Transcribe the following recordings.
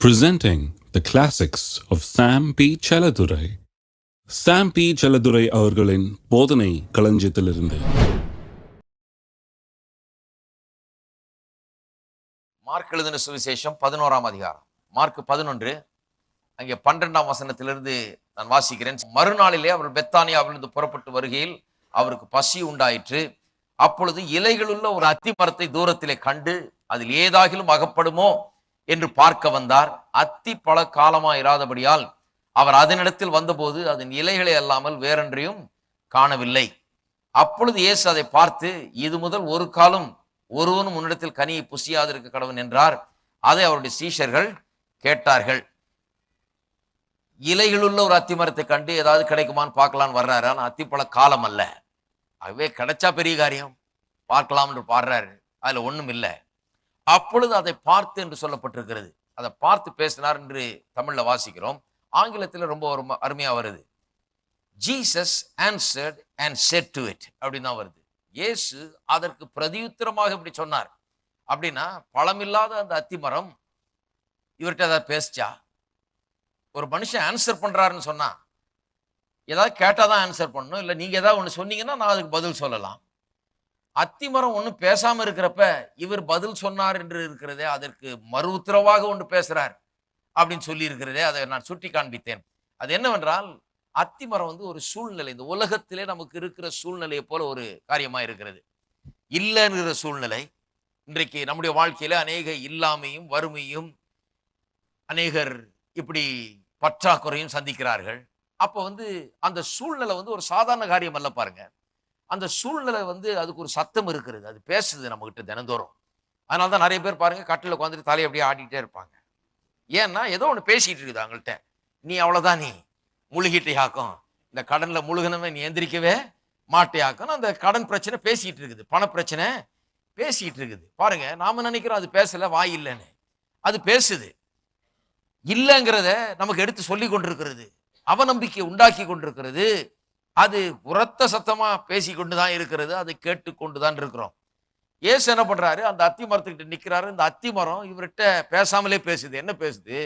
presenting the classics of Sam P. Chaladurai. Sam P. Chaladurai அவர்களின் போதனை களஞ்சியத்திலிருந்து mark எழுதின சுவிசேஷம் பதினோராம் அதிகாரம் மார்க் பதினொன்று அங்கே பன்னிரெண்டாம் வசனத்திலிருந்து நான் வாசிக்கிறேன் மறுநாளிலே அவர் பெத்தானியாவிலிருந்து புறப்பட்டு வருகையில் அவருக்கு பசி உண்டாயிற்று அப்பொழுது இலைகளுள்ள ஒரு அத்தி மரத்தை தூரத்திலே கண்டு அதில் ஏதாகிலும் அகப்படுமோ என்று பார்க்க வந்தார். அத்தி பல காலமா இராதபடியால் அவர் அதனிடத்தில் வந்தபோது அதன் இலைகளை அல்லாமல் வேறொன்றையும் காணவில்லை. அப்பொழுது இயேசு அதை பார்த்து இது முதல் ஒரு காலம் ஒருவனும் உன்னிடத்தில் கனியை புசியாதிருக்க கடவன் என்றார். அதை அவருடைய சீஷர்கள் கேட்டார்கள். இலைகளுள்ள ஒரு அத்தி மரத்தை கண்டு ஏதாவது கிடைக்குமான்னு பார்க்கலான்னு வர்றாரு. ஆனால் அத்திப்பழ காலம் அல்ல. ஆகவே கிடைச்சா பெரிய காரியம். பார்க்கலாம் என்று பாடுறாரு. அதுல ஒண்ணும் இல்லை. அப்பொழுது அதை பார்த்து என்று சொல்லப்பட்டிருக்கிறது. அதை பார்த்து பேசினார் என்று தமிழ்ல வாசிக்கிறோம். ஆங்கிலத்தில் ரொம்ப ஒரு ம- அருமையா வருது. Jesus answered and said to it அப்படின்னு தான் வருது. இயேசு அதற்கு பிரதியுத்தரமாக இப்படி சொன்னார். அப்படின்னா பழமில்லாத அந்த அத்திமரம் இவர்கிட்ட ஏதாவது பேசிச்சா? ஒரு மனுஷன் ஆன்சர் பண்ணுறாருன்னு சொன்னா ஏதாவது கேட்டால் தான் ஆன்சர் பண்ணணும். இல்லை நீங்கள் ஏதாவது ஒன்று சொன்னீங்கன்னா நான் அதுக்கு பதில் சொல்லலாம். அத்திமரம் ஒன்றும் பேசாமல் இருக்கிறப்ப இவர் பதில் சொன்னார் என்று இருக்கிறதே அதற்கு மறு உத்தரவாக ஒன்று பேசுகிறார் அப்படின்னு சொல்லி இருக்கிறதே அதை நான் சுட்டி காண்பித்தேன். அது என்னவென்றால் அத்திமரம் வந்து ஒரு சூழ்நிலை. இந்த உலகத்திலே நமக்கு இருக்கிற சூழ்நிலையை போல ஒரு காரியமாக இருக்கிறது. இல்லைங்கிற சூழ்நிலை இன்றைக்கு நம்முடைய வாழ்க்கையில் அநேக இல்லாமையும் வறுமையும் அநேகர் இப்படி பற்றாக்குறையும் சந்திக்கிறார்கள். அப்போ வந்து அந்த சூழ்நிலை வந்து ஒரு சாதாரண காரியம் அல்ல பாருங்கள் அந்த சூழ்நிலை வந்து அதுக்கு ஒரு சத்தம் இருக்கிறது. அது பேசுது நம்மகிட்ட தினந்தோறும். அதனால தான் நிறைய பேர் பாருங்கள் கட்டில் உட்காந்துட்டு தலையை அப்படியே ஆடிட்டே இருப்பாங்க. ஏன்னா ஏதோ ஒன்று பேசிகிட்டு இருக்குது அவங்கள்ட்ட. நீ அவ்வளோதான் நீ. முழுகிட்டையாக்கும் இந்த கடனில் முழுகினவே நீ எந்திரிக்கவே ஆக்கணும் அந்த கடன் பிரச்சனை பேசிகிட்டு இருக்குது. பண பிரச்சனை பேசிகிட்டு இருக்குது. பாருங்கள் நாம் நினைக்கிறோம் அது பேசலை வாய் இல்லைன்னு. அது பேசுது. இல்லைங்கிறத நமக்கு எடுத்து சொல்லி கொண்டிருக்கிறது. அவநம்பிக்கை உண்டாக்கி கொண்டிருக்கிறது. அது உரத்த சத்தமா பேசி கொண்டு தான் இருக்கிறது அதை கேட்டு கொண்டு தான் இருக்கிறோம். ஏசு என்ன பண்றாரு? அந்த அத்தி மரத்துக்கிட்ட நிற்கிறாரு இந்த அத்தி மரம் இவர்கிட்ட பேசாமலே பேசுது. என்ன பேசுது?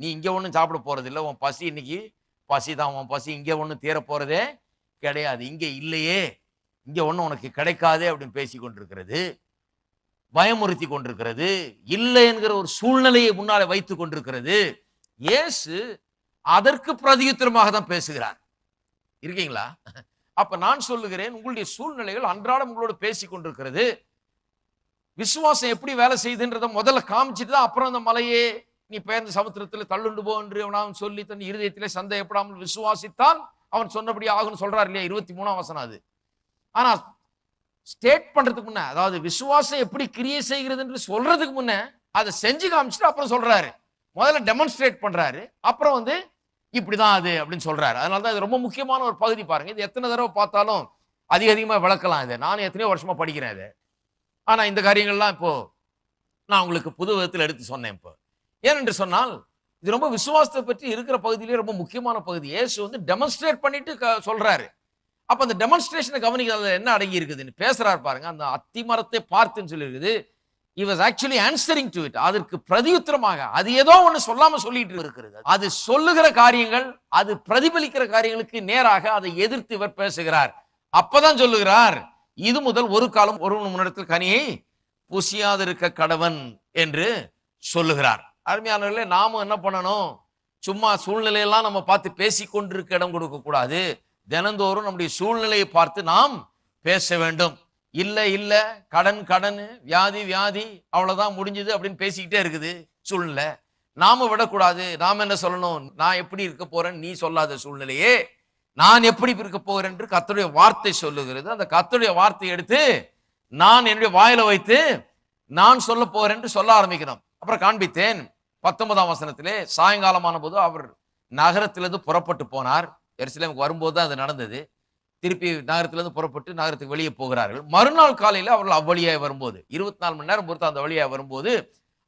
நீ இங்கே ஒன்றும் சாப்பிட போறது இல்லை உன் பசி இன்னைக்கு பசி தான். உன் பசி இங்கே ஒன்றும் தீர போறதே கிடையாது. இங்கே இல்லையே. இங்கே ஒன்றும் உனக்கு கிடைக்காதே அப்படின்னு பேசி கொண்டிருக்கிறது பயமுறுத்தி கொண்டிருக்கிறது. இல்லை என்கிற ஒரு சூழ்நிலையை முன்னாலே வைத்து கொண்டிருக்கிறது. இயேசு அதற்கு பிரதியுத்திரமாக தான் பேசுகிறார். இருக்கீங்களா? அப்ப நான் சொல்லுகிறேன் உங்களுடைய சூழ்நிலைகள் அன்றாடம் உங்களோட பேசி கொண்டிருக்கிறது. விசுவாசம் எப்படி வேலை செய்யுதுன்றத முதல்ல காமிச்சிட்டு தான் அப்புறம் அந்த மலையே நீ பெயர்ந்த சமுத்திரத்துல தள்ளுண்டு போ என்று சொல்லி தன் இருதயத்திலே சந்தேகப்படாமல் விசுவாசித்தான் அவன் சொன்னபடி ஆகும்னு சொல்றாரு இல்லையா? இருபத்தி மூணாம் வசனம் அது. ஆனா ஸ்டேட் பண்றதுக்கு முன்ன அதாவது விசுவாசம் எப்படி கிரியை செய்கிறது என்று சொல்றதுக்கு முன்ன அதை செஞ்சு காமிச்சிட்டு அப்புறம் சொல்றாரு. முதல்ல டெமான்ஸ்ட்ரேட் பண்றாரு. அப்புறம் வந்து இப்படிதான் அது அப்படின்னு சொல்றாரு. அதனால தான் இது ரொம்ப முக்கியமான ஒரு பகுதி பாருங்க. இது எத்தனை தடவை பார்த்தாலும் அதிக அதிகமா விளக்கலாம் இதை. நானும் எத்தனையோ வருஷமா படிக்கிறேன் இதை. ஆனா இந்த காரியங்கள்லாம் இப்போ நான் உங்களுக்கு புது விதத்தில் எடுத்து சொன்னேன் இப்போ. ஏனென்று சொன்னால் இது ரொம்ப விசுவாசத்தை பற்றி இருக்கிற பகுதியிலே ரொம்ப முக்கியமான பகுதி. ஏசு வந்து டெமான்ஸ்ட்ரேட் பண்ணிட்டு சொல்கிறாரு சொல்றாரு. அப்ப அந்த டெமான்ஸ்ட்ரேஷனை கவனிக்கிறது என்ன அடங்கி இருக்குதுன்னு பேசுறாரு பாருங்க. அந்த அத்தி மரத்தை பார்த்துன்னு சொல்லியிருக்குது. இருக்குது ஆக்சுவலி ஆன்சரிங் டு இட் அதற்கு பிரதியுத்தரமாக அது ஏதோ ஒன்று சொல்லாம சொல்லிட்டு இருக்கிறது. அது சொல்லுகிற காரியங்கள் அது பிரதிபலிக்கிற காரியங்களுக்கு நேராக அதை எதிர்த்து இவர் பேசுகிறார். அப்பதான் சொல்லுகிறார் இது முதல் ஒரு காலம் ஒரு முன்னிடத்தில் கனியை புசியாதிருக்க கடவன் என்று சொல்லுகிறார். அருமையானவர்களே நாமும் என்ன பண்ணணும்? சும்மா சூழ்நிலையெல்லாம் நம்ம பார்த்து பேசி கொண்டிருக்க இடம் கொடுக்க கூடாது. தினந்தோறும் நம்முடைய சூழ்நிலையை பார்த்து நாம் பேச வேண்டும். இல்லை இல்லை கடன் கடன் வியாதி வியாதி அவ்வளோதான் முடிஞ்சது அப்படின்னு பேசிக்கிட்டே இருக்குது சூழ்நிலை. நாம விடக்கூடாது. நாம் என்ன சொல்லணும்? நான் எப்படி இருக்க போறேன்னு நீ சொல்லாத சூழ்நிலையே. நான் எப்படி இருக்க போகிறேன் என்று கத்தருடைய வார்த்தை சொல்லுகிறது. அந்த கத்தருடைய வார்த்தையை எடுத்து நான் என்னுடைய வாயில வைத்து நான் சொல்ல போகிறேன் என்று சொல்ல ஆரம்பிக்கணும். அப்புறம் காண்பித்தேன். பத்தொன்பதாம் வசனத்திலே சாயங்காலமான போது அவர் நகரத்திலிருந்து புறப்பட்டு போனார். எரிசிலேமுக்கு வரும்போது தான் அது நடந்தது. திருப்பி நகரத்திலிருந்து புறப்பட்டு நகரத்துக்கு வெளியே போகிறார்கள். மறுநாள் காலையில் அவர்கள் அவ்வழியாக வரும்போது இருபத்தி நாலு மணி நேரம் பொறுத்து அந்த வழியாக வரும்போது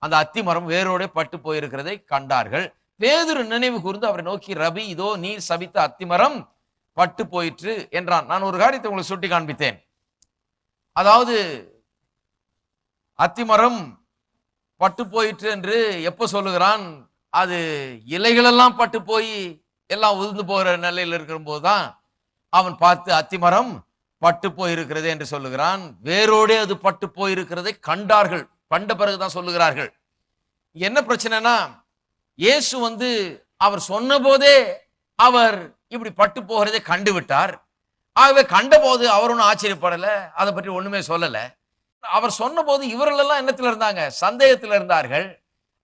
அந்த அத்தி மரம் வேரோட பட்டு போயிருக்கிறதை கண்டார்கள். பேதுரு நினைவு கூர்ந்து அவரை நோக்கி ரவி இதோ நீர் சபித்த அத்திமரம் பட்டு போயிற்று என்றான். நான் ஒரு காரியத்தை உங்களுக்கு சுட்டி காண்பித்தேன் அதாவது அத்திமரம் பட்டு போயிற்று என்று எப்போ சொல்லுகிறான்? அது இலைகளெல்லாம் பட்டு போய் எல்லாம் உதிர்ந்து போகிற நிலையில் இருக்கிற போதுதான் அவன் பார்த்து அத்திமரம் பட்டு போயிருக்கிறது என்று சொல்லுகிறான். வேரோடே அது பட்டு போயிருக்கிறதை கண்டார்கள். கண்ட பிறகுதான் சொல்லுகிறார்கள். என்ன பிரச்சனைனா இயேசு வந்து அவர் சொன்னபோதே அவர் இப்படி பட்டு போகிறதை கண்டு விட்டார் ஆகவே கண்டபோது அவர் ஒன்றும் ஆச்சரியப்படலை. அதை பற்றி ஒண்ணுமே சொல்லலை. அவர் சொன்னபோது இவர்களெல்லாம் எண்ணத்தில் இருந்தாங்க? சந்தேகத்தில் இருந்தார்கள்.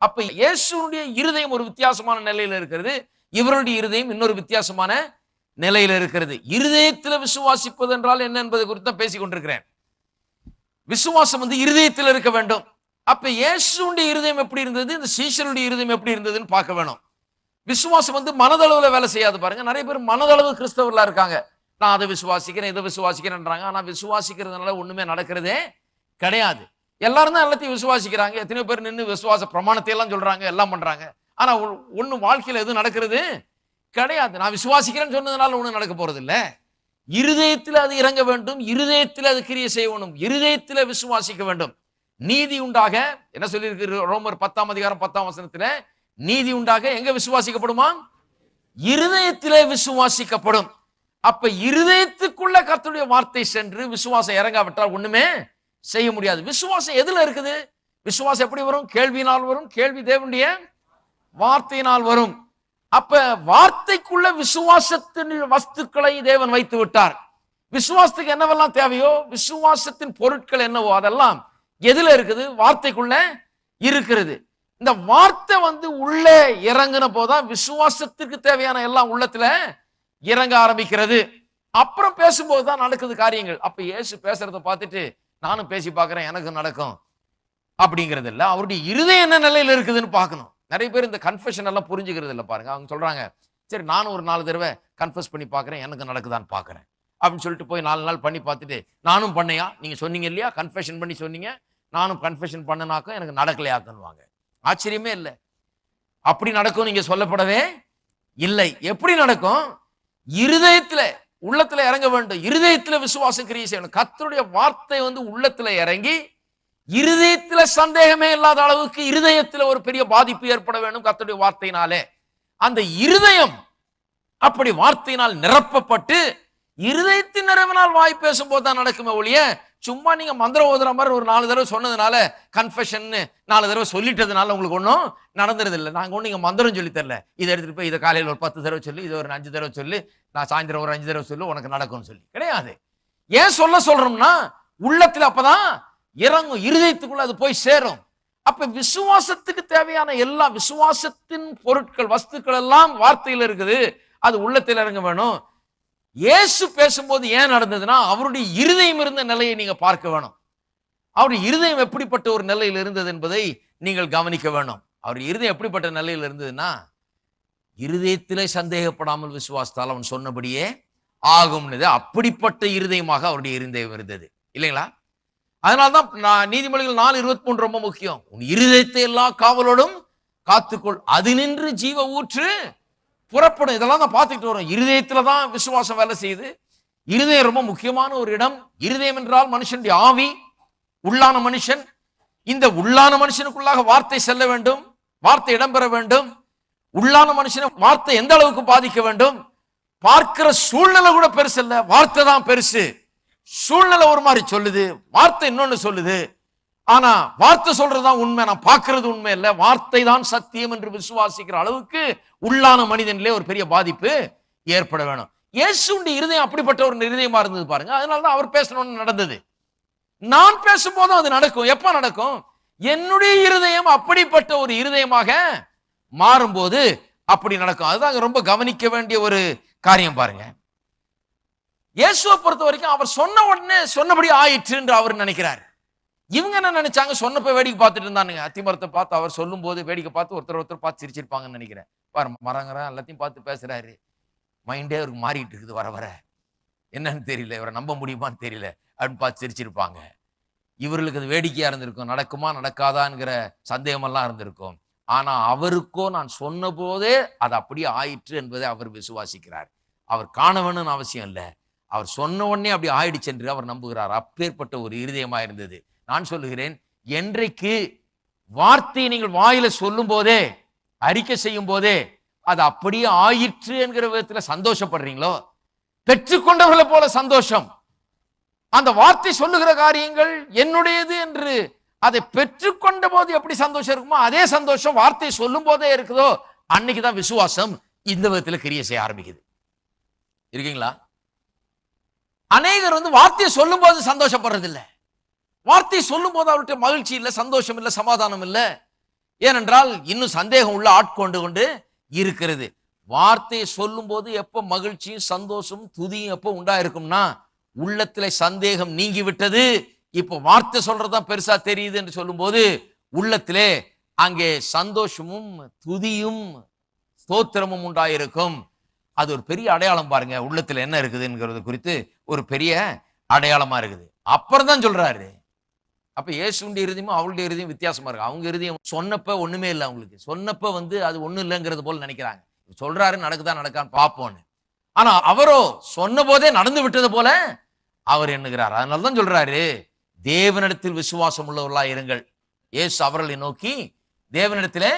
அப்ப இயேசுடைய இருதயம் ஒரு வித்தியாசமான நிலையில் இருக்கிறது. இவருடைய இருதயம் இன்னொரு வித்தியாசமான நிலையில இருக்கிறது. இருதயத்துல விசுவாசிப்பது என்றால் என்ன என்பதை குறித்து தான் பேசிக் கொண்டிருக்கிறேன். விசுவாசம் வந்து இருதயத்தில் இருக்க வேண்டும். அப்ப இயேசுடைய இருதயம் எப்படி இருந்தது? இந்த சீஷருடைய இருதயம் எப்படி இருந்ததுன்னு பார்க்க வேணும். விசுவாசம் வந்து மனதளவுல வேலை செய்யாது பாருங்க. நிறைய பேர் மனதளவு கிறிஸ்தவர்களா இருக்காங்க. நான் அதை விசுவாசிக்கிறேன் இதை விசுவாசிக்கிறேன்றாங்க. ஆனா விசுவாசிக்கிறதுனால ஒண்ணுமே நடக்கிறதே கிடையாது. எல்லாரும் தான் எல்லாத்தையும் விசுவாசிக்கிறாங்க. எத்தனையோ பேர் நின்று விசுவாச பிரமாணத்தை எல்லாம் சொல்றாங்க எல்லாம் பண்றாங்க. ஆனா ஒண்ணு வாழ்க்கையில எதுவும் நடக்கிறது கிடையாது. நான் விசுவாசிக்கிறேன்னு சொன்னதுனால ஒன்றும் நடக்க போறது இல்லை இருதயத்தில் அது இறங்க வேண்டும். இருதயத்தில் அது கிரியை செய்யணும் இருதயத்தில் விசுவாசிக்க வேண்டும். நீதி உண்டாக என்ன சொல்லியிருக்கு ரோமர் பத்தாம் அதிகாரம் பத்தாம் வசனத்துல? நீதி உண்டாக எங்க விசுவாசிக்கப்படுமா? இருதயத்திலே விசுவாசிக்கப்படும். அப்ப இருதயத்துக்குள்ள கத்துடைய வார்த்தை சென்று விசுவாசம் இறங்காவிட்டால் ஒண்ணுமே செய்ய முடியாது. விசுவாசம் எதுல இருக்குது? விசுவாசம் எப்படி வரும்? கேள்வியினால் வரும் கேள்வி தேவனுடைய வார்த்தையினால் வரும். அப்ப வார்த்தைக்குள்ள விசுவாசத்தின் வஸ்துக்களை தேவன் வைத்து விட்டார். விசுவாசத்துக்கு என்னவெல்லாம் தேவையோ விசுவாசத்தின் பொருட்கள் என்னவோ அதெல்லாம் எதுல இருக்குது? வார்த்தைக்குள்ள இருக்கிறது. இந்த வார்த்தை வந்து உள்ளே இறங்கின போதான் விசுவாசத்திற்கு தேவையான எல்லாம் உள்ளத்துல இறங்க ஆரம்பிக்கிறது. அப்புறம் பேசும்போது தான் நடக்குது காரியங்கள். அப்ப இயேசு பேசுறத பார்த்துட்டு நானும் பேசி பார்க்கிறேன் எனக்கு நடக்கும். அப்படிங்கிறது இல்ல. அவருடைய இருதயம் என்ன நிலையில இருக்குதுன்னு பார்க்கணும். நிறைய பேர் இந்த கன்ஃபெஷன் எல்லாம் புரிஞ்சுக்கிறது இல்லை பாருங்க. அவங்க சொல்றாங்க சரி நானும் ஒரு நாலு தடவை கன்ஃபஸ் பண்ணி பார்க்குறேன். எனக்கு நடக்குதான்னு பார்க்குறேன். அப்படின்னு சொல்லிட்டு போய் நாலு நாள் பண்ணி பார்த்துட்டு நானும் பண்ணையா? நீங்க சொன்னீங்க இல்லையா? கன்ஃபெஷன் பண்ணி சொன்னீங்க. நானும் கன்ஃபெஷன் பண்ணனாக்கும் எனக்கு நடக்கலையாக்குன்னுவாங்க. ஆச்சரியமே இல்லை. அப்படி நடக்கும் நீங்க சொல்லப்படவே இல்லை. எப்படி நடக்கும்? இருதயத்துல உள்ளத்துல இறங்க வேண்டும். இருதயத்துல விசுவாசம் கிரியை செய்யணும். கத்தருடைய வார்த்தை வந்து உள்ளத்துல இறங்கி இருதயத்துல சந்தேகமே இல்லாத அளவுக்கு இருதயத்துல ஒரு பெரிய பாதிப்பு ஏற்பட வேண்டும் கத்துடைய வார்த்தையினாலே. அந்த இருதயம் அப்படி வார்த்தையினால் நிரப்பப்பட்டு இருதயத்தின் நிறைவினால் வாய் பேசும்போது தான் நடக்குமே ஒழிய சும்மா நீங்க மந்திரம் ஓதுற மாதிரி ஒரு நாலு தடவை சொன்னதுனால கன்ஃபெஷன் நாலு தடவை சொல்லிட்டதுனால உங்களுக்கு ஒன்றும் நடந்துறது இல்லை நாங்கள் ஒன்றும் நீங்கள் மந்திரம் சொல்லி தரல. இதை எடுத்துட்டு போய் இதை காலையில் ஒரு பத்து தடவை சொல்லி இதை ஒரு அஞ்சு தடவை சொல்லி நான் சாயந்தரம் ஒரு அஞ்சு தடவை சொல்லி உனக்கு நடக்கும்னு சொல்லி. கிடையாது. ஏன் சொல்ல சொல்றோம்னா உள்ளத்துல அப்பதான் இறங்கும் இருதயத்துக்குள்ள அது போய் சேரும். அப்ப விசுவாசத்துக்கு தேவையான எல்லா விசுவாசத்தின் பொருட்கள் வஸ்துக்கள் எல்லாம் வார்த்தையில் இருக்குது. அது உள்ளத்தில் இறங்க வேணும். இயேசு பேசும்போது ஏன் நடந்ததுன்னா அவருடைய இருதயம் இருந்த நிலையை நீங்க பார்க்க வேணும். அவருடைய இருதயம் எப்படிப்பட்ட ஒரு நிலையில் இருந்தது என்பதை நீங்கள் கவனிக்க வேணும். அவர் இருதயம் எப்படிப்பட்ட நிலையில் இருந்ததுன்னா இருதயத்திலே சந்தேகப்படாமல் விசுவாசத்தால் அவன் சொன்னபடியே ஆகும்னது அப்படிப்பட்ட இருதயமாக அவருடைய இருந்தயம் இருந்தது. இல்லைங்களா? அதனால்தான் நான் நீதிமொழிகள் நாலு இருபத்தி மூணு ரொம்ப முக்கியம். உன் இருதயத்தை எல்லா காவலோடும் காத்துக்கொள். அது நின்று ஜீவ ஊற்று புறப்படும். இதெல்லாம் தான் பார்த்துக்கிட்டு வரோம் இருதயத்துல தான் விசுவாசம் வேலை செய்யுது. இருதயம் ரொம்ப முக்கியமான ஒரு இடம். இருதயம் என்றால் மனுஷனுடைய ஆவி உள்ளான மனுஷன். இந்த உள்ளான மனுஷனுக்குள்ளாக வார்த்தை செல்ல வேண்டும். வார்த்தை இடம்பெற வேண்டும். உள்ளான மனுஷனை வார்த்தை எந்த அளவுக்கு பாதிக்க வேண்டும்? பார்க்கிற சூழ்நிலை கூட பெருசு இல்லை. வார்த்தை தான் பெருசு. சூழ்நிலை ஒரு மாதிரி சொல்லுது வார்த்தை இன்னொன்று சொல்லுது. ஆனா வார்த்தை சொல்றதுதான் உண்மை. நான் பார்க்கறது உண்மை இல்லை. வார்த்தை தான் சத்தியம் என்று விசுவாசிக்கிற அளவுக்கு உள்ளான மனிதனிலே ஒரு பெரிய பாதிப்பு ஏற்பட வேணும். இயேசுடைய இருதயம் அப்படிப்பட்ட ஒரு இருதயமா இருந்தது பாருங்க. அதனாலதான் அவர் பேசணும்னு நடந்தது. நான் பேசும்போதும் அது நடக்கும். எப்ப நடக்கும்? என்னுடைய இருதயம் அப்படிப்பட்ட ஒரு இருதயமாக மாறும்போது அப்படி நடக்கும். அதுதான் ரொம்ப கவனிக்க வேண்டிய ஒரு காரியம் பாருங்க. இயேசுவை பொறுத்த வரைக்கும் அவர் சொன்ன உடனே சொன்னபடி ஆயிற்று என்று அவர் நினைக்கிறார். இவங்க என்ன நினைச்சாங்க? சொன்னப்ப வேடிக்கை பார்த்துட்டு இருந்தானுங்க. அத்திமரத்தை பார்த்து அவர் சொல்லும் போது வேடிக்கை பார்த்து ஒருத்தர் ஒருத்தர் பார்த்து சிரிச்சிருப்பாங்கன்னு நினைக்கிறேன். பாரு மரங்கிறான் எல்லாத்தையும் பார்த்து பேசுறாரு. மைண்டே அவருக்கு மாறிட்டு இருக்குது வர வர. என்னன்னு தெரியல. இவரை நம்ப முடியுமான்னு தெரியல. அப்படின்னு பார்த்து சிரிச்சிருப்பாங்க. இவர்களுக்கு அது வேடிக்கையா இருந்திருக்கும். நடக்குமா நடக்காதாங்கிற சந்தேகமெல்லாம் இருந்திருக்கும். ஆனா அவருக்கோ நான் சொன்ன போதே அது அப்படியே ஆயிற்று என்பதை அவர் விசுவாசிக்கிறார். அவர் காண வேணும்னு அவசியம் இல்லை. அவர் சொன்ன உடனே அப்படி ஆயிடுச்சு என்று அவர் நம்புகிறார். அப்பேற்பட்ட ஒரு இருதயமா இருந்தது. நான் சொல்லுகிறேன் என்றைக்கு வார்த்தையை நீங்கள் வாயில சொல்லும் போதே அறிக்கை செய்யும் போதே அது அப்படியே ஆயிற்று என்கிற விதத்துல சந்தோஷப்படுறீங்களோ? பெற்றுக்கொண்டவர்களை போல சந்தோஷம். அந்த வார்த்தை சொல்லுகிற காரியங்கள் என்னுடையது என்று அதை பெற்றுக்கொண்ட போது எப்படி சந்தோஷம் இருக்குமோ அதே சந்தோஷம் வார்த்தை சொல்லும் போதே இருக்குதோ அன்னைக்கு தான் விசுவாசம் இந்த விதத்துல கிரியை செய்ய ஆரம்பிக்குது. இருக்கீங்களா? அநேகர் வந்து வார்த்தையை சொல்லும் போது சந்தோஷப்படுறது வார்த்தையை சொல்லும் போது அவர்கிட்ட மகிழ்ச்சி இல்லை சந்தோஷம் இல்லை சமாதானம் இல்லை. ஏனென்றால் இன்னும் சந்தேகம் உள்ள ஆட்கொண்டு கொண்டு இருக்கிறது. வார்த்தையை சொல்லும் போது எப்போ மகிழ்ச்சியும் சந்தோஷம் துதியும் எப்போ உண்டாயிருக்கும்னா உள்ளத்தில் சந்தேகம் நீங்கி விட்டது இப்போ வார்த்தை சொல்றதுதான் பெருசா தெரியுது என்று சொல்லும்போது உள்ளத்திலே அங்கே சந்தோஷமும் துதியும் ஸ்தோத்திரமும் உண்டாயிருக்கும். அது ஒரு பெரிய அடையாளம் பாருங்க. உள்ளத்துல என்ன இருக்குதுங்கிறது குறித்து ஒரு பெரிய அடையாளமா இருக்குது. அப்புறம் தான் சொல்றாரு. அப்ப இயேசுடைய இறுதியும் அவளுடைய இறுதியும் வித்தியாசமா இருக்கு. அவங்க இறுதியும் சொன்னப்ப ஒண்ணுமே இல்லை அவங்களுக்கு. சொன்னப்ப வந்து அது ஒன்றும் இல்லைங்கிறது போல நினைக்கிறாங்க. சொல்றாரு நடக்குதா நடக்கான்னு பார்ப்போன்னு ஆனா அவரோ சொன்ன போதே நடந்து விட்டது போல அவர் எண்ணுகிறார். அதனால தான் சொல்றாரு தேவனிடத்தில் விசுவாசம் உள்ளவர்களா இருங்கள். இயேசு அவர்களை நோக்கி தேவனிடத்திலே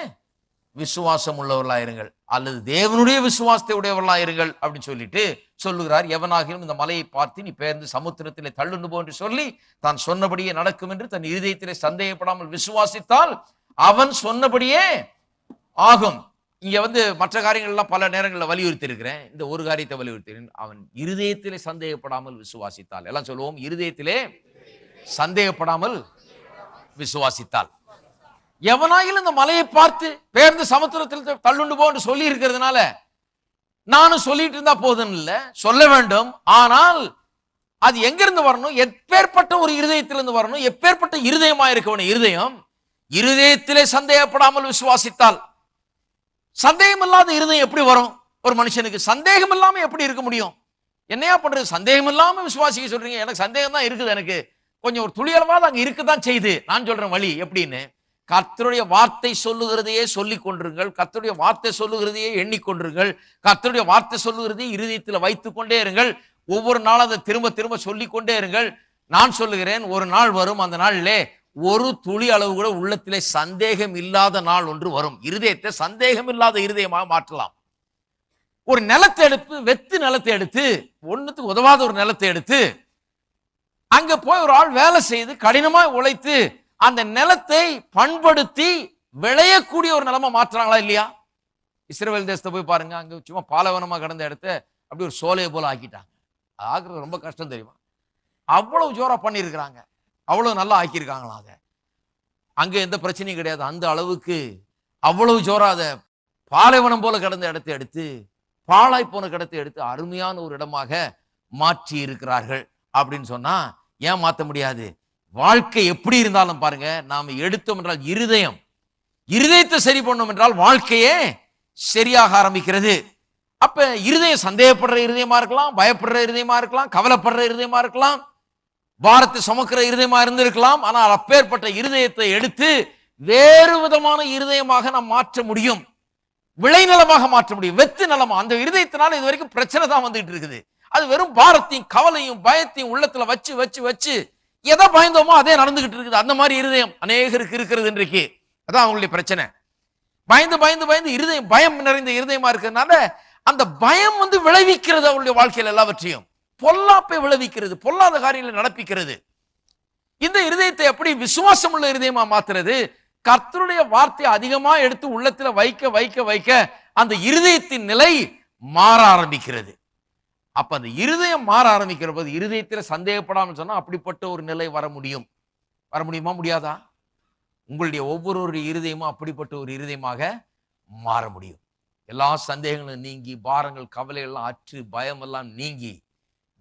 விசுவாசம் உள்ளவர்களா இருங்கள். அல்லது தேவனுடைய விசுவாசத்தை உடையவர்களா இருங்கள் அப்படின்னு சொல்லிட்டு சொல்லுகிறார். எவனாகிலும் இந்த மலையை பார்த்து நீ பெயர்ந்து சமுத்திரத்திலே தள்ளுண்டு போ என்று சொல்லி தான் சொன்னபடியே நடக்கும் என்று தன் இருதயத்திலே சந்தேகப்படாமல் விசுவாசித்தால் அவன் சொன்னபடியே ஆகும். இங்க வந்து மற்ற காரியங்கள்லாம் பல நேரங்களில் வலியுறுத்தி இருக்கிறேன் இந்த ஒரு காரியத்தை வலியுறுத்தினேன். அவன் இருதயத்திலே சந்தேகப்படாமல் விசுவாசித்தால். எல்லாம் சொல்லுவோம் இருதயத்திலே சந்தேகப்படாமல் விசுவாசித்தால். எவனாயிலும் இந்த மலையை பார்த்து பேர்ந்து சமுத்திரத்தில் தள்ளுண்டு போன்னு சொல்லி இருக்கிறதுனால நானும் சொல்லிட்டு இருந்தா போதும் இல்ல. சொல்ல வேண்டும். ஆனால் அது எங்கிருந்து வரணும்? எப்பேற்பட்ட ஒரு இருதயத்திலிருந்து வரணும்? எப்பேற்பட்ட இருதயமா இருக்கவன இருதயம்? இருதயத்திலே சந்தேகப்படாமல் விசுவாசித்தால் சந்தேகம் இல்லாத இருதயம் எப்படி வரும்? ஒரு மனுஷனுக்கு சந்தேகம் இல்லாம எப்படி இருக்க முடியும்? என்னையா பண்றது? சந்தேகம் இல்லாம விசுவாசிக்க சொல்றீங்க. எனக்கு சந்தேகம் தான் இருக்குது எனக்கு. கொஞ்சம் ஒரு துளியளவாவது அங்க இருக்குதான் செய்யுது. நான் சொல்றேன் வழி எப்படின்னு. கர்த்தருடைய வார்த்தை சொல்லுகிறதையே சொல்லிக் கொண்டிருங்கள். கர்த்தருடைய வார்த்தை சொல்லுகிறதையே எண்ணிக்கொண்டிருங்கள் கர்த்தருடைய வார்த்தை சொல்லுகிறதையும் இருதயத்தில் வைத்து கொண்டே இருங்கள். ஒவ்வொரு நாளும் அதை திரும்ப திரும்ப சொல்லிக் கொண்டே இருங்கள். நான் சொல்லுகிறேன் ஒரு நாள் வரும் அந்த நாளிலே ஒரு துளி அளவு கூட உள்ளத்திலே சந்தேகம் இல்லாத நாள் ஒன்று வரும். இருதயத்தை சந்தேகம் இல்லாத இருதயமாக மாற்றலாம். ஒரு நிலத்தை எடுத்து வெத்து நிலத்தை எடுத்து ஒன்றுத்துக்கு உதவாத ஒரு நிலத்தை எடுத்து அங்க போய் ஒரு ஆள் வேலை செய்து கடினமாக உழைத்து அந்த நிலத்தை பண்படுத்தி விளையக்கூடிய ஒரு நிலமா மாற்றுறாங்களா இல்லையா? இஸ்ரேல் தேசத்தை போய் பாருங்க அங்க சும்மா பாலைவனமா கிடந்த இடத்த அப்படி ஒரு சோலையை போல ஆக்கிட்டாங்க. ஆக்குறது ரொம்ப கஷ்டம் தெரியுமா? அவ்வளவு ஜோரா பண்ணியிருக்கிறாங்க. அவ்வளவு நல்லா ஆக்கியிருக்காங்களா அதை? அங்க எந்த பிரச்சனையும் கிடையாது. அந்த அளவுக்கு அவ்வளவு ஜோரா அதை பாலைவனம் போல கிடந்த இடத்தை எடுத்து பாழாய் போன கிடத்தை எடுத்து அருமையான ஒரு இடமாக மாற்றி இருக்கிறார்கள் அப்படின்னு சொன்னா ஏன் மாற்ற முடியாது? வாழ்க்கை எப்படி இருந்தாலும் பாருங்க நாம் எடுத்தோம் என்றால் இருதயம். இருதயத்தை சரி பண்ணோம் என்றால் வாழ்க்கையே சரியாக ஆரம்பிக்கிறது. அப்ப இருதயம் சந்தேகப்படுற இருதயமா இருக்கலாம் பயப்படுற இருதயமா இருக்கலாம் கவலைப்படுற இருதயமா இருக்கலாம் பாரத்தை சுமக்கிற இருதயமா இருந்திருக்கலாம் ஆனால் அப்பேற்பட்ட இருதயத்தை எடுத்து வேறு விதமான இருதயமாக நாம் மாற்ற முடியும். விளைநிலமாக மாற்ற முடியும். வெத்து நிலமா. அந்த இருதயத்தினால இது வரைக்கும் பிரச்சனை தான் வந்துட்டு இருக்குது. அது வெறும் பாரத்தையும் கவலையும் பயத்தையும் உள்ளத்துல வச்சு வச்சு வச்சு எதை பயந்தோமோ அதே நடந்துகிட்டு இருக்குது. அந்த மாதிரி இருதயம் அநேகருக்கு இருக்கிறது இன்றைக்கு. அதான் அவங்களுடைய பிரச்சனை. பயந்து பயந்து பயந்து இருதயம் பயம் நிறைந்த இருதயமா இருக்கிறதுனால அந்த பயம் வந்து விளைவிக்கிறது அவருடைய வாழ்க்கையில் எல்லாவற்றையும். பொல்லாப்பை விளைவிக்கிறது பொல்லாத காரியங்களை நடப்பிக்கிறது. இந்த இருதயத்தை எப்படி விசுவாசம் உள்ள இருதயமா மாத்துறது? கர்த்தருடைய வார்த்தையை அதிகமா எடுத்து உள்ளத்துல வைக்க வைக்க வைக்க அந்த இருதயத்தின் நிலை மாற ஆரம்பிக்கிறது. அப்ப அந்த இருதயம் மாற ஆரம்பிக்கிற போது இருதயத்தில் சந்தேகப்படாமல் சொன்னா அப்படிப்பட்ட ஒரு நிலை வர முடியும். வர முடியுமா? முடியாதா? உங்களுடைய ஒவ்வொரு இருதயமும் அப்படிப்பட்ட ஒரு இருதயமாக மாற முடியும். எல்லா சந்தேகங்களும் நீங்கி பாரங்கள் கவலைகள்லாம் அற்று பயம் எல்லாம் நீங்கி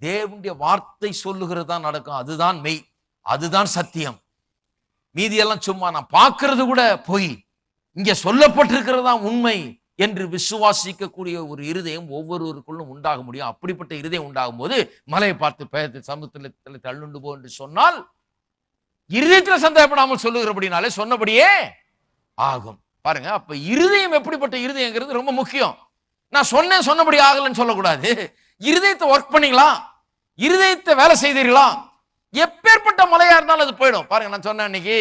தேவனுடைய வார்த்தை சொல்லுகிறது தான் நடக்கும். அதுதான் மெய். அதுதான் சத்தியம். மீதியெல்லாம் சும்மா நான் பார்க்கறது கூட பொய். இங்க சொல்லப்பட்டிருக்கிறது தான் உண்மை. என்று விசுவாசிக்கக்கூடிய ஒரு இருதயம் ஒவ்வொருவருக்குள்ளும் உண்டாக முடியும். அப்படிப்பட்ட இருதயம் உண்டாகும் போது மலையை பார்த்து பெயர்த்து சமுத்திரத்தில் தள்ளுண்டு போ என்று சொன்னால் இருதயத்தில் சந்தேகப்படாமல் சொல்லுகிறபடினாலே சொன்னபடியே ஆகும். பாருங்க அப்ப இருதயம் எப்படிப்பட்ட இருதயங்கிறது ரொம்ப முக்கியம். நான் சொன்னேன் சொன்னபடி ஆகலன்னு சொல்லக்கூடாது. இருதயத்தை ஒர்க் பண்ணீங்களா? இருதயத்தை வேலை செய்தீர்களா? எப்பேற்பட்ட மலையா இருந்தாலும் அது போயிடும். பாருங்க நான் சொன்னேன் இன்னைக்கு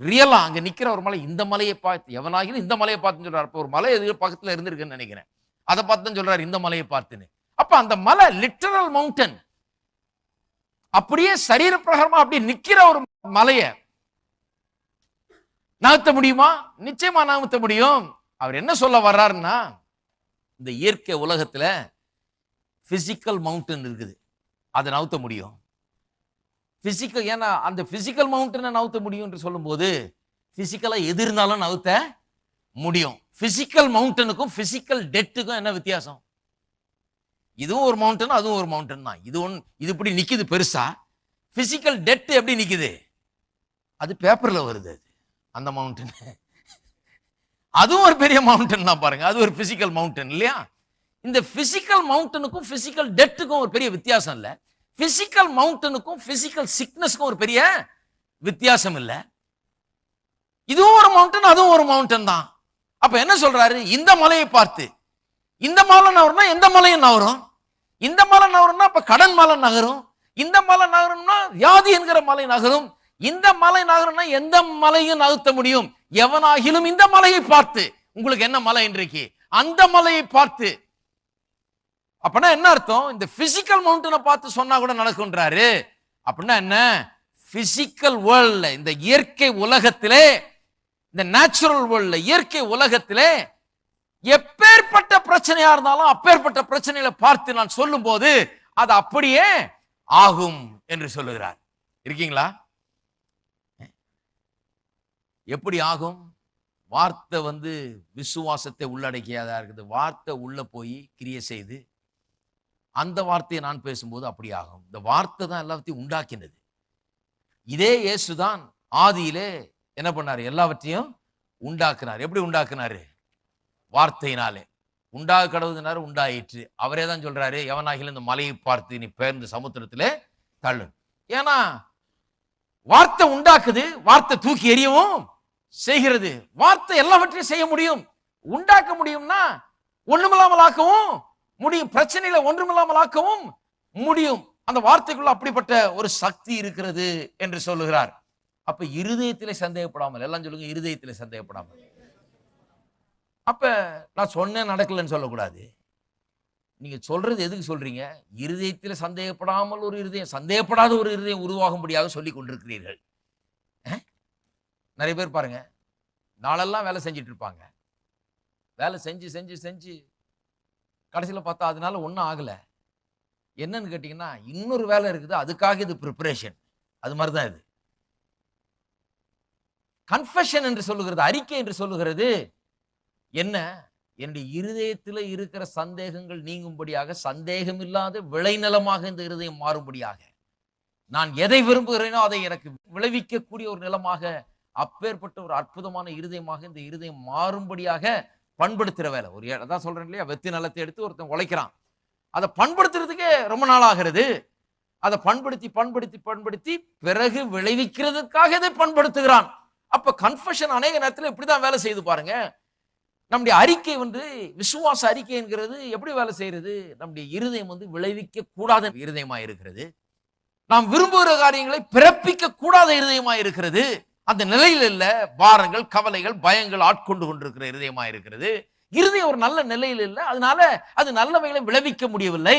ரியலா அங்க நிக்கிற ஒரு மலை இந்த மலையை பார்த்து எவனாகிலும் இந்த மலையை பார்த்துன்னு சொல்றாரு. அப்ப ஒரு மலை எதுக்கு பக்கத்துல இருந்திருக்குன்னு நினைக்கிறேன். அதை பார்த்து தான் சொல்றாரு இந்த மலையை பார்த்துன்னு. அப்ப அந்த மலை லிட்டரல் மவுண்டன் அப்படியே சரீர பிரகாரமா அப்படியே நிக்கிற ஒரு மலைய நகர்த்த முடியுமா? நிச்சயமா நகர்த்த முடியும். அவர் என்ன சொல்ல வர்றாருன்னா இந்த இயற்கை உலகத்துல பிசிக்கல் மவுண்டன் இருக்குது. அதை நகர்த்த முடியும். பிசிக்கல் ஏன்னா அந்த பிசிக்கல் மவுண்டனை நவுத்த முடியும் என்று சொல்லும்போது பிசிக்கலா எது இருந்தாலும் நவுத்த முடியும். பிசிக்கல் மவுண்டனுக்கும் பிசிக்கல் டெட்டுக்கும் என்ன வித்தியாசம்? இதுவும் ஒரு மவுண்டன் அதுவும் ஒரு மவுண்டன் தான். இது ஒன்று இது இப்படி நிற்கிது பெருசா. பிசிக்கல் டெட் எப்படி நிற்கிது அது பேப்பரில் வருது அது அந்த மவுண்டன் அதுவும் ஒரு பெரிய மவுண்டன் தான் பாருங்க. அது ஒரு பிசிக்கல் மவுண்டன் இல்லையா? இந்த பிசிக்கல் மவுண்டனுக்கும் பிசிக்கல் டெட்டுக்கும் ஒரு பெரிய வித்தியாசம் இல்லை. பிசிக்கல் மவுண்டனுக்கும் பிசிக்கல் சிக்னஸ்க்கும் ஒரு பெரிய வித்தியாசம் இல்லை. இதுவும் ஒரு மவுண்டன் அதுவும் ஒரு மவுண்டன் தான். அப்ப என்ன சொல்றாரு? இந்த மலையை பார்த்து. இந்த மலை நகரும்னா எந்த மலையும் நகரும்? இந்த மலை நகரும்னா அப்ப கடன் மலை நகரும். இந்த மலை நகரும்னா வியாதி என்கிற மலை நகரும். இந்த மலை நகரம்னா எந்த மலையும் நகர்த்த முடியும். எவனாகிலும் இந்த மலையை பார்த்து. உங்களுக்கு என்ன மலை இன்றைக்கு? அந்த மலையை பார்த்து. அப்படின்னா என்ன அர்த்தம்? இந்த பிசிக்கல் மவுண்டனை பார்த்து சொன்னா கூட நடக்கும்ன்றாரு. அப்படின்னா என்ன? பிசிக்கல் வேர்ல்ட்ல இந்த இயற்கை உலகத்திலே இந்த நேச்சுரல் வேர்ல்ட்ல இயற்கை உலகத்திலே எப்பேற்பட்ட பிரச்சனையா இருந்தாலும் அப்பேற்பட்ட பிரச்சனைகளை பார்த்து நான் சொல்லும்போது அது அப்படியே ஆகும் என்று சொல்லுகிறார். இருக்கீங்களா? எப்படி ஆகும்? வார்த்தை வந்து விசுவாசத்தை உள்ளடக்கியதா இருக்குது. வார்த்தை உள்ள போய் கிரியை செய்து அந்த வார்த்தையை நான் பேசும்போது அப்படி ஆகும் இந்த வார்த்தை தான் எல்லாத்தையும் உண்டாக்கினது. இதே இயேசுதான் ஆதியிலே என்ன பண்ணாரு? எல்லாவற்றையும் உண்டாக்குனார். எப்படி உண்டாக்குனாரு? வார்த்தையினாலே. உண்டாக கடவுதுனாரு உண்டாயிற்று. அவரே தான் சொல்றாரு எவனாகிலும் இந்த மலையை பார்த்து நீ பேர்ந்து சமுத்திரத்திலே தள்ளு. ஏன்னா வார்த்தை உண்டாக்குது வார்த்தை தூக்கி எறியவும் செய்கிறது. வார்த்தை எல்லாவற்றையும் செய்ய முடியும். உண்டாக்க முடியும்னா ஒண்ணுமில்லாமல் ஆக்கவும் முடியும். பிரச்சனையில ஒன்றுமில்லாமல் ஆக்கவும் முடியும். அந்த வார்த்தைக்குள்ள அப்படிப்பட்ட ஒரு சக்தி இருக்கிறது என்று சொல்லுகிறார். அப்ப இருதயத்திலே சந்தேகப்படாமல் எல்லாம் சொல்லுங்க இருதயத்திலே சந்தேகப்படாமல். அப்ப நான் சொன்னேன் நடக்கலன்னு சொல்லக்கூடாது. நீங்க சொல்றது எதுக்கு சொல்றீங்க? இருதயத்தில் சந்தேகப்படாமல் ஒரு இருதயம் சந்தேகப்படாத ஒரு இருதயம் உருவாகும்படியாக சொல்லி கொண்டிருக்கிறீர்கள். நிறைய பேர் பாருங்க நாளெல்லாம் வேலை செஞ்சுட்டு இருப்பாங்க. வேலை செஞ்சு செஞ்சு செஞ்சு கடைசியில் பார்த்தா அதனால ஒன்றும் ஆகலை. என்னன்னு கேட்டிங்கன்னா இன்னொரு வேலை இருக்குது அதுக்காக இது ப்ரிப்பரேஷன் அது மாதிரி தான் இது. கன்ஃபெஷன் என்று சொல்லுகிறது அறிக்கை என்று சொல்லுகிறது. என்ன? என்னுடைய இருதயத்தில் இருக்கிற சந்தேகங்கள் நீங்கும்படியாக சந்தேகம் இல்லாத விளைநிலமாக இந்த இருதயம் மாறும்படியாக. நான் எதை விரும்புகிறேனோ அதை எனக்கு விளைவிக்கக்கூடிய ஒரு நிலமாக அப்பேற்பட்ட ஒரு அற்புதமான இருதயமாக இந்த இருதயம் மாறும்படியாக பண்படுத்துகிற வேலை. ஒரு அதான் சொல்கிறேன் இல்லையா? வெத்தி நலத்தை எடுத்து ஒருத்தன் உழைக்கிறான். அதை பண்படுத்துறதுக்கே ரொம்ப நாள் ஆகிறது. அதை பண்படுத்தி பண்படுத்தி பண்படுத்தி பிறகு விளைவிக்கிறதுக்காக இதை பண்படுத்துகிறான். அப்ப கன்ஃபஷன் அநேக நேரத்தில் இப்படிதான் வேலை செய்து பாருங்க. நம்முடைய அறிக்கை வந்து விசுவாச அறிக்கை என்கிறது எப்படி வேலை செய்யறது நம்முடைய இருதயம் வந்து விளைவிக்க கூடாத இருதயமா இருக்கிறது நாம் விரும்புகிற காரியங்களை பிறப்பிக்க கூடாத இருதயமா இருக்கிறது அந்த நிலையில் இல்ல பாரங்கள் கவலைகள் பயங்கள் ஆட்கொண்டு கொண்டிருக்கிற இருதயமா இருக்கிறது இருதயம் ஒரு நல்ல நிலையில் இல்லை அதனால அது நல்லவைகளை விளைவிக்க முடியவில்லை.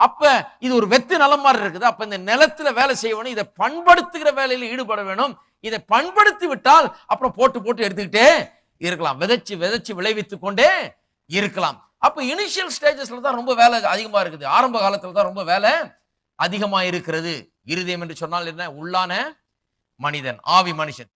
அப்ப இது ஒரு வெத்து நிலம் மாதிரி இருக்குது. அப்ப இந்த நிலத்துல வேலை செய்யணும் இதை பண்படுத்துகிற வேலையில ஈடுபட வேணும். இதை பண்படுத்தி விட்டால் அப்புறம் போட்டு போட்டு எடுத்துக்கிட்டே இருக்கலாம். விதைச்சு விதைச்சு விளைவித்து கொண்டே இருக்கலாம். அப்ப இனிஷியல் ஸ்டேஜஸ்ல தான் ரொம்ப வேலை அதிகமா இருக்குது. ஆரம்ப காலத்துல தான் ரொம்ப வேலை அதிகமா இருக்கிறது இருதயம் என்று சொன்னால் என்ன? உள்ளான மனிதன் ஆவி மனுஷன்.